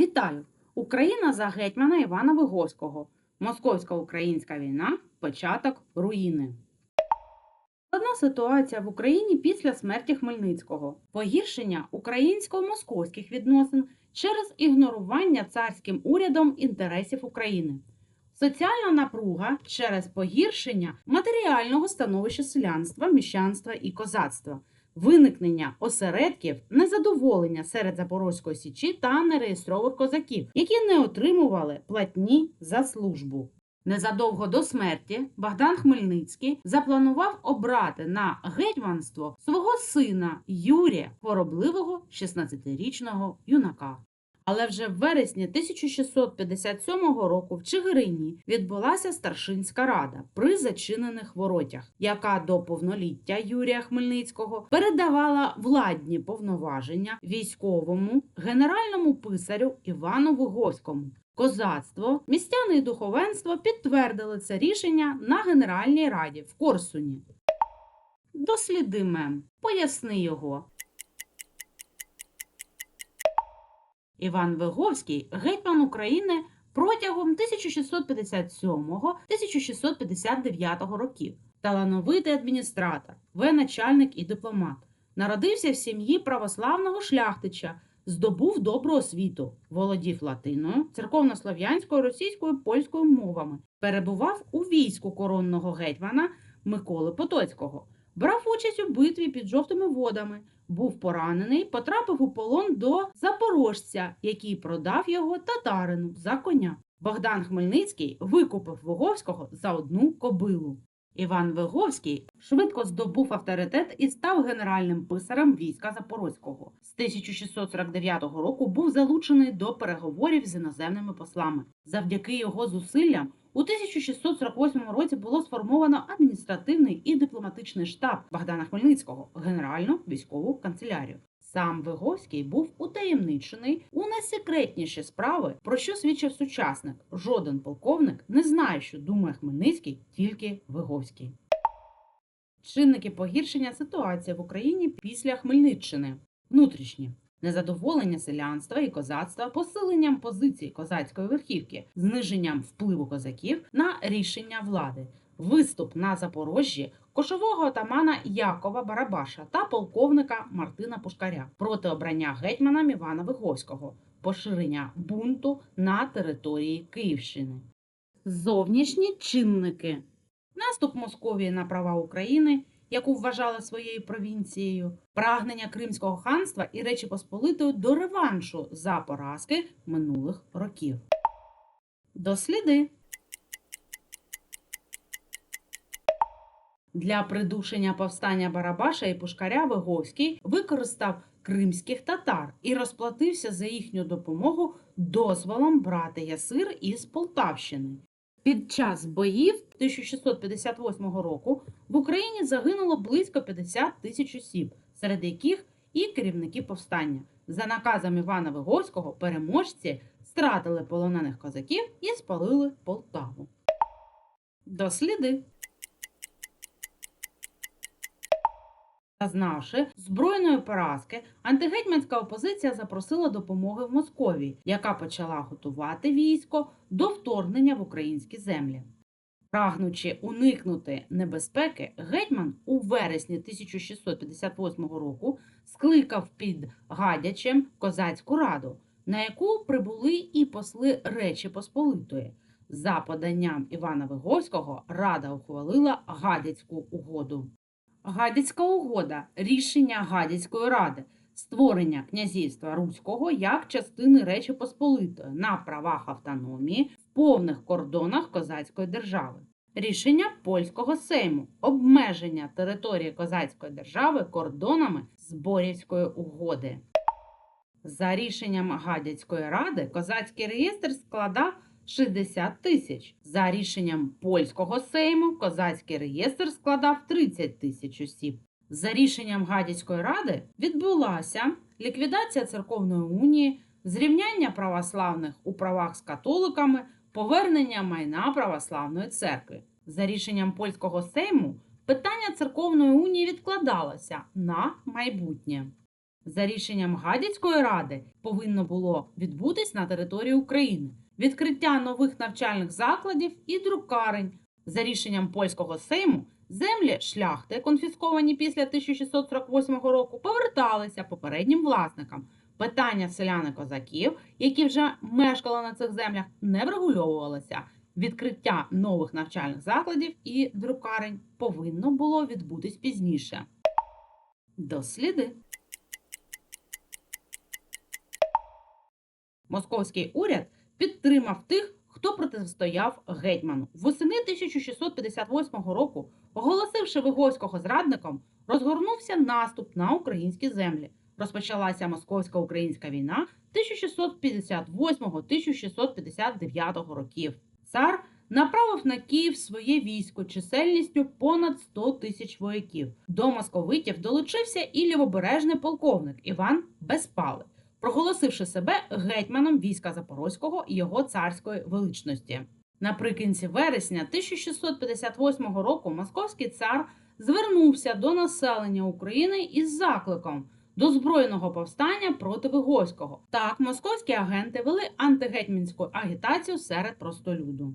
Вітаю! Україна за гетьмана Івана Виговського. Московсько-українська війна. Початок руїни. Складна ситуація в Україні після смерті Хмельницького. Погіршення українсько-московських відносин через ігнорування царським урядом інтересів України. Соціальна напруга через погіршення матеріального становища селянства, міщанства і козацтва, виникнення осередків незадоволення серед Запорозької січі та нереєстрових козаків, які не отримували платні за службу. Незадовго до смерті Богдан Хмельницький запланував обрати на гетьманство свого сина Юрія, хворобливого 16-річного юнака. Але вже в вересні 1657 року в Чигирині відбулася старшинська рада при зачинених воротях, яка до повноліття Юрія Хмельницького передавала владні повноваження військовому генеральному писарю Івану Виговському. Козацтво, містяни і духовенство підтвердили це рішення на Генеральній раді в Корсуні. Досліди мем, поясни його. Іван Виговський гетьман України протягом 1657-1659 років. Талановитий адміністратор, воєначальник і дипломат. Народився в сім'ї православного шляхтича, здобув добру освіту, володів латиною, церковнослов'янською, російською, польською мовами, перебував у війську коронного гетьмана Миколи Потоцького, брав участь у битві під жовтими водами, був поранений, потрапив у полон до запорожця, який продав його татарину за коня. Богдан Хмельницький викупив Воговського за одну кобилу. Іван Виговський швидко здобув авторитет і став генеральним писарем війська Запорозького. З 1649 року був залучений до переговорів з іноземними послами. Завдяки його зусиллям у 1648 році було сформовано адміністративний і дипломатичний штаб Богдана Хмельницького, Генеральну військову канцелярію. Сам Виговський був утаємничений у найсекретніші справи, про що свідчив сучасник. Жоден полковник не знає, що думає Хмельницький, тільки Виговський. Чинники погіршення ситуації в Україні після Хмельниччини. Внутрішні незадоволення селянства і козацтва, посиленням позицій козацької верхівки, зниженням впливу козаків на рішення влади, виступ на Запорожжі кошового отамана Якова Барабаша та полковника Мартина Пушкаря проти обрання гетьманом Івана Виговського, поширення бунту на території Київщини. Зовнішні чинники. Наступ Московії на права України, яку вважала своєю провінцією, прагнення Кримського ханства і Речі Посполитої до реваншу за поразки минулих років. Досліди. Для придушення повстання Барабаша і Пушкаря Виговський використав кримських татар і розплатився за їхню допомогу дозволом брати ясир із Полтавщини. Під час боїв 1658 року в Україні загинуло близько 50 тисяч осіб, серед яких і керівники повстання. За наказом Івана Виговського переможці стратили полонених козаків і спалили Полтаву. Досліди. Зазнавши збройної поразки, антигетьманська опозиція запросила допомоги в Московії, яка почала готувати військо до вторгнення в українські землі. Прагнучи уникнути небезпеки, гетьман у вересні 1658 року скликав під Гадячем козацьку раду, на яку прибули і посли Речі Посполитої. За поданням Івана Виговського рада ухвалила Гадяцьку угоду. Гадяцька угода рішення Гадяцької ради створення князівства Руського як частини Речі Посполитої на правах автономії в повних кордонах козацької держави. Рішення польського сейму обмеження території козацької держави кордонами Зборівської угоди. За рішенням Гадяцької ради козацький реєстр складав 60 тисяч. За рішенням польського сейму козацький реєстр складав 30 тисяч осіб. За рішенням Гадяцької ради відбулася ліквідація церковної унії, зрівняння православних у правах з католиками, повернення майна православної церкви. За рішенням польського сейму питання церковної унії відкладалося на майбутнє. За рішенням Гадяцької ради повинно було відбутись на території України відкриття нових навчальних закладів і друкарень. За рішенням польського сейму землі шляхти, конфісковані після 1648 року, поверталися попереднім власникам. Питання селян і козаків, які вже мешкали на цих землях, не врегульовувалося. Відкриття нових навчальних закладів і друкарень повинно було відбутись пізніше. Досліди. Московський уряд підтримав тих, хто протистояв гетьману. Восени 1658 року, оголосивши Вигойського зрадником, розгорнувся наступ на українські землі. Розпочалася московська українська війна 1658-1659 років. Цар направив на Київ своє військо чисельністю понад 100 тисяч вояків. До московитів долучився і лівобережний полковник Іван Безпалий, проголосивши себе гетьманом війська Запорозького і його царської величності. Наприкінці вересня 1658 року московський цар звернувся до населення України із закликом до збройного повстання проти Вигойського. Так, московські агенти вели антигетьманську агітацію серед простолюду.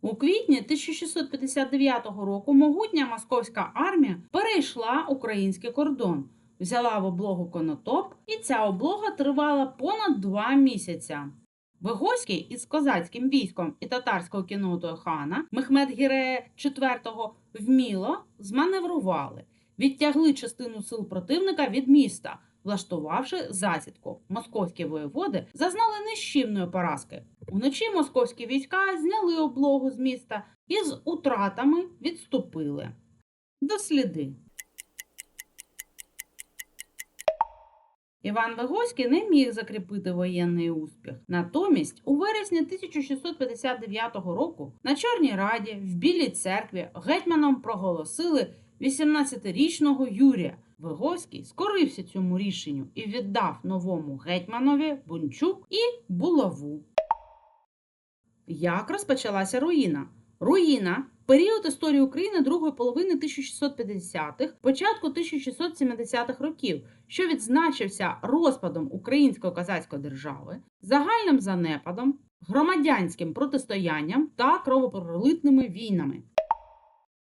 У квітні 1659 року могутня московська армія перейшла український кордон, взяла в облогу конотоп, і ця облога тривала понад два місяця. Вигойський із козацьким військом і татарською кінотою хана Мехмед Гірея IV вміло зманеврували, відтягли частину сил противника від міста, влаштувавши засідку. Московські воєводи зазнали нищівної поразки. Уночі московські війська зняли облогу з міста і з утратами відступили. Досліди. Іван Вигойський не міг закріпити воєнний успіх. Натомість, у вересні 1659 року на Чорній Раді в Білій церкві гетьманом проголосили 18-річного Юрія. Вигойський скорився цьому рішенню і віддав новому гетьманові Бунчук і булаву. Як розпочалася руїна? Руїна період історії України другої половини 1650-х, початку 1670-х років, що відзначився розпадом Української козацької держави, загальним занепадом, громадянським протистоянням та кровопролитними війнами.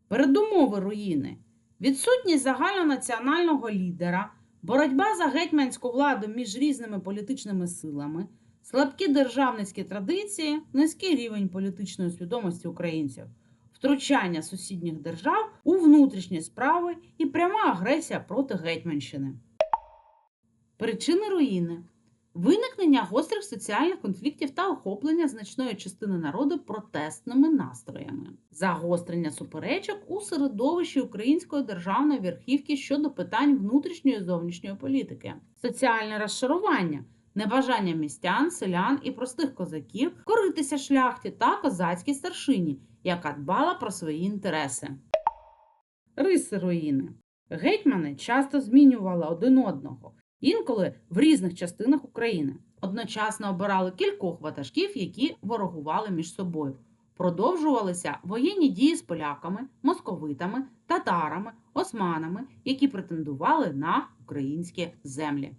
Передумови руїни відсутність загальнонаціонального лідера, боротьба за гетьманську владу між різними політичними силами, слабкі державницькі традиції, низький рівень політичної свідомості українців, втручання сусідніх держав у внутрішні справи і пряма агресія проти Гетьманщини. Причини руїни виникнення гострих соціальних конфліктів та охоплення значної частини народу протестними настроями, загострення суперечок у середовищі української державної верхівки щодо питань внутрішньої і зовнішньої політики, соціальне розшарування. Небажання містян, селян і простих козаків коритися шляхті та козацькій старшині, яка дбала про свої інтереси. Риси руїни. Гетьмани часто змінювали один одного, інколи в різних частинах України. Одночасно обирали кількох ватажків, які ворогували між собою. Продовжувалися воєнні дії з поляками, московитами, татарами, османами, які претендували на українські землі.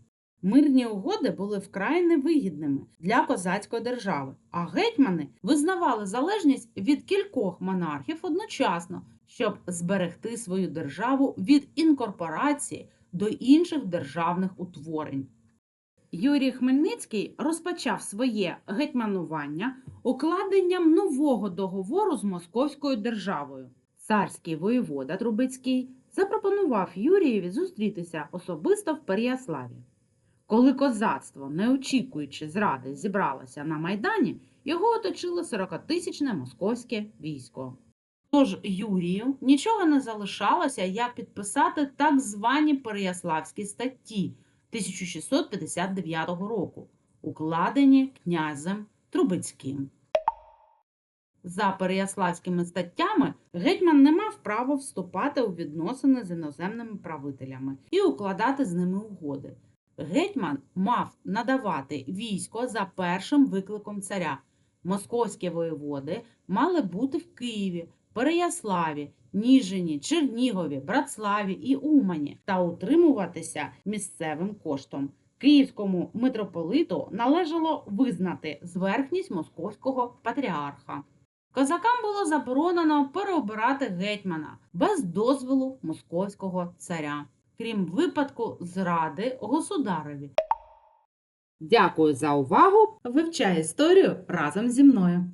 Мирні угоди були вкрай невигідними для козацької держави, а гетьмани визнавали залежність від кількох монархів одночасно, щоб зберегти свою державу від інкорпорації до інших державних утворень. Юрій Хмельницький розпочав своє гетьманування укладенням нового договору з Московською державою. Царський воєвода Трубецький запропонував Юрієві зустрітися особисто в Переяславі. Коли козацтво, не очікуючи зради, зібралося на Майдані, його оточило 40-тисячне московське військо. Тож Юрію нічого не залишалося, як підписати так звані Переяславські статті 1659 року, укладені князем Трубецьким. За Переяславськими статтями гетьман не мав права вступати у відносини з іноземними правителями і укладати з ними угоди. Гетьман мав надавати військо за першим викликом царя. Московські воєводи мали бути в Києві, Переяславі Ніжині, Чернігові, Братславі і Умані та утримуватися місцевим коштом. Київському митрополиту належало визнати зверхність московського патріарха. Козакам було заборонено переобирати гетьмана без дозволу московського царя, крім випадку зради государеві. Дякую за увагу! Вивчай історію разом зі мною.